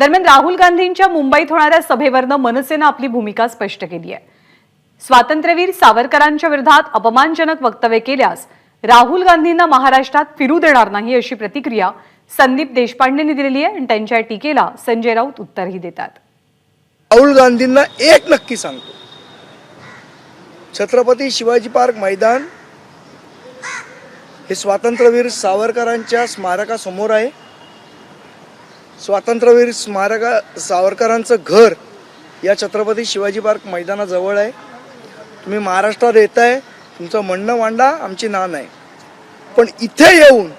दरम्यान राहुल गांधींच्या मुंबईत होणाऱ्या सभेवरनं मनसेनं आपली भूमिका स्पष्ट केली आहे. स्वातंत्र्यवीर सावरकरांच्या विरोधात अपमानजनक वक्तव्य केल्यास राहुल गांधींना महाराष्ट्रात फिरू देणार नाही अशी प्रतिक्रिया संदीप देशपांडेंनी दिलेली आहे आणि त्यांच्या टीकेला संजय राऊत उत्तरही देतात. राहुल गांधींना एक नक्की सांगतो. छत्रपती शिवाजी पार्क मैदान हे स्वातंत्र्यवीर सावरकरांच्या स्मारकासमोर आहे. स्वातंत्र्यवीर स्मारका सावरकरांचं घर या छत्रपती शिवाजी पार्क मैदानाजवळ आहे. तुम्ही महाराष्ट्रात येत आहे तुमचं म्हणणं मांडा आमची नान आहे पण इथे येऊन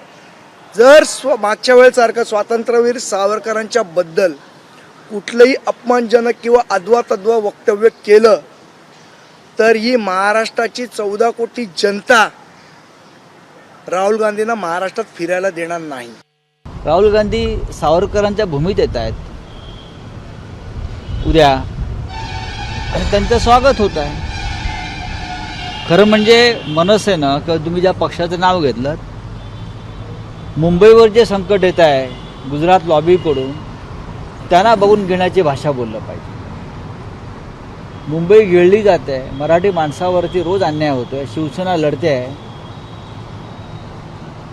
जर स्व मागच्या वेळेसारखं स्वातंत्र्यवीर सावरकरांच्या बद्दल कुठलंही अपमानजनक किंवा अद्वा तद्वा वक्तव्य केलं तर ही महाराष्ट्राची चौदा कोटी जनता राहुल गांधींना महाराष्ट्रात फिरायला देणार नाही. राहुल गांधी सावरकरांच्या भूमीत येत आहेत. उद्या आणि त्यांचं स्वागत होत आहे. खरं म्हणजे मनसेनं किंवा तुम्ही ज्या पक्षाचं नाव घेतलं मुंबईवर जे संकट येत आहे गुजरात लॉबीकडून त्यांना बघून घेण्याची भाषा बोललं पाहिजे. मुंबई गिळली जाते मराठी माणसावरती रोज अन्याय होतोय शिवसेना लढते आहे.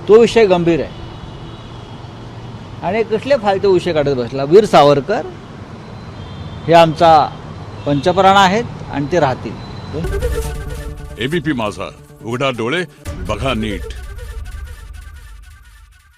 तो विषय गंभीर आहे. आणि कसले फालतू विषय काढत बसला? वीर सावरकर हे आमचा पंचप्राण आहेत आणि ते राहतील. एबीपी माझा. उघडा डोळे बघा नीट.